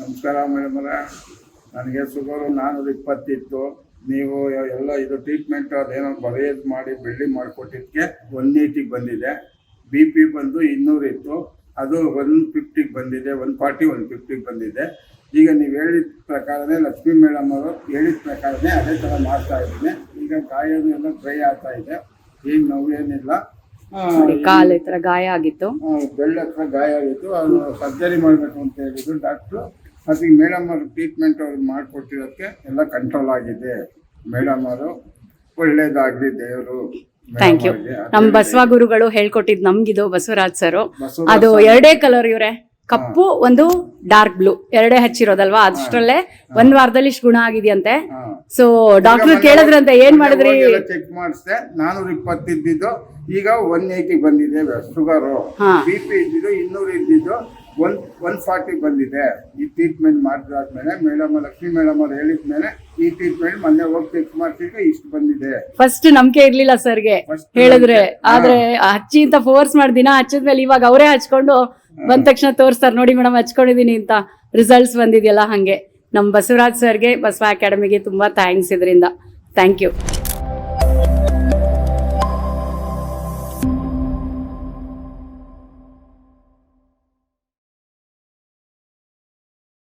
ನಮಸ್ಕಾರ ಮೇಡಮ್ ಅವರೇ. ನನಗೆ ಸುಗರು ನಾನ್ನೂರ ಇಪ್ಪತ್ತಿತ್ತು. ನೀವು ಎಲ್ಲ ಇದು ಟ್ರೀಟ್ಮೆಂಟ್ ಅದೇನೋ ಬರೆಯೋದು ಮಾಡಿ ಬೆಳ್ಳಿ ಮಾಡಿಕೊಟ್ಟಿದ್ದಕ್ಕೆ ಒನ್ ಏಯ್ಟಿಗೆ ಬಂದಿದೆ. ಬಿ ಪಿ ಬಂದು ಇನ್ನೂರಿತ್ತು ಅದು ಒನ್ ಫಿಫ್ಟಿಗೆ ಬಂದಿದೆ ಒನ್ ಫಾರ್ಟಿ ಒನ್ ಫಿಫ್ಟಿಗೆ ಬಂದಿದೆ. ಈಗ ನೀವು ಹೇಳಿದ ಪ್ರಕಾರನೇ ಲಕ್ಷ್ಮೀ ಮೇಡಮ್ ಅವರು ಹೇಳಿದ ಪ್ರಕಾರನೇ ಅದೇ ಥರ ಮಾಡ್ತಾ ಇದ್ದೀನಿ ಈಗ ಗಾಯನೂ ಎಲ್ಲ ಡ್ರೈ ಆಗ್ತಾ ಇದೆ. ನೋವೇನಿಲ್ಲ ಆ, ನೋಡಿ ಕಾಲು ಗಾಯ ಆಗಿತ್ತು. ಬೆಳ್ಳ ಹತ್ರ ಗಾಯ ಆಗಿತ್ತು. ಅದು ಸರ್ಜರಿ ಮಾಡಬೇಕು ಅಂತ ಹೇಳಿದ್ರು. ಡಾಕ್ಟ್ರು ಅದಕ್ಕೆ ಮೇಡಮ್ ಅವರು ಟ್ರೀಟ್ಮೆಂಟ್ ಅವ್ರು ಮಾಡಿಕೊಟ್ಟಿರೋದಕ್ಕೆ ಎಲ್ಲ ಕಂಟ್ರೋಲ್ ಆಗಿದೆ. ಮೇಡಮ್ ಅವರು ಒಳ್ಳೇದಾಗಲಿ ದೇವರು. ಥ್ಯಾಂಕ್ ಯು ನಮ್ ಬಸವ ಗುರುಗಳು ಹೇಳ್ಕೊಟ್ಟಿದ್ ನಮ್ಗಿದು ಬಸವರಾಜ್ ಸರ್. ಅದು ಎರಡೇ ಕಲರ್ ಇವ್ರೆ. ಕಪ್ಪು ಒಂದು ಡಾರ್ಕ್ ಬ್ಲೂ ಎರಡೇ ಹಚ್ಚಿರೋದಲ್ವಾ? ಅದಷ್ಟರಲ್ಲೇ ಒಂದ್ ವಾರದಲ್ಲಿ ಇಷ್ಟು ಗುಣ ಆಗಿದೆಯಂತೆ. ಸೊ ಡಾಕ್ಟರ್ ಕೇಳಿದ್ರಂತೆ ಏನ್ ಮಾಡಿದ್ರಿ? ಚೆಕ್ ಮಾಡಿಸ್ದೆ. ನಾನೂರ ಇಪ್ಪತ್ತಿದ್ದು ಈಗ ಒನ್ ಏಯ್ಟಿ ಬಂದಿದೆ ಶುಗರ್. ಬಿ ಪಿ ಇದ್ದಿದ್ದು ಇನ್ನೂರು ಇದ್ದಿದ್ದು ಒನ್ ಒನ್ ಫಾರ್ಟಿ ಬಂದಿದೆ. ಈ ಟ್ರೀಟ್ಮೆಂಟ್ ಮಾಡಿದಾದ್ಮೇಲೆ ಮೇಡಮ್ ಲಕ್ಷ್ಮಿ ಮೇಡಮ್ ಅವ್ರು ಹೇಳಿದ್ಮೇಲೆ ಈ ಟ್ರೀಟ್ಮೆಂಟ್ ಮೊನ್ನೆ ಹೋಗಿ ಚೆಕ್ ಮಾಡ್ತಿದ್ರೆ ಇಷ್ಟು ಬಂದಿದೆ. ಫಸ್ಟ್ ನಂಬಿಕೆ ಇರ್ಲಿಲ್ಲ ಸರ್ಗೆ. ಹೇಳಿದ್ರೆ. ಆದ್ರೆ ಹಚ್ಚಿ ಅಂತ ಫೋರ್ಸ್ ಮಾಡಿ ದಿನ ಹಚ್ಚಿದ್ಮೇಲೆ ಇವಾಗ ಅವರೇ ಹಚ್ಕೊಂಡು ಬಂದ ತಕ್ಷಣ ತೋರಿಸ್ತಾರೆ. ನೋಡಿ ಮೇಡಮ್ ಹಚ್ಕೊಂಡಿದೀನಿ ಅಂತ ರಿಸಲ್ಟ್ಸ್ ಬಂದಿದೆಯಲ್ಲ ಹಂಗೆ. ನಮ್ ಬಸವರಾಜ್ ಸರ್ಗೆ ಬಸವ ಅಕಾಡೆಮಿಗೆ ತುಂಬಾ ಥ್ಯಾಂಕ್ಸ್ ಇದರಿಂದ. Thank you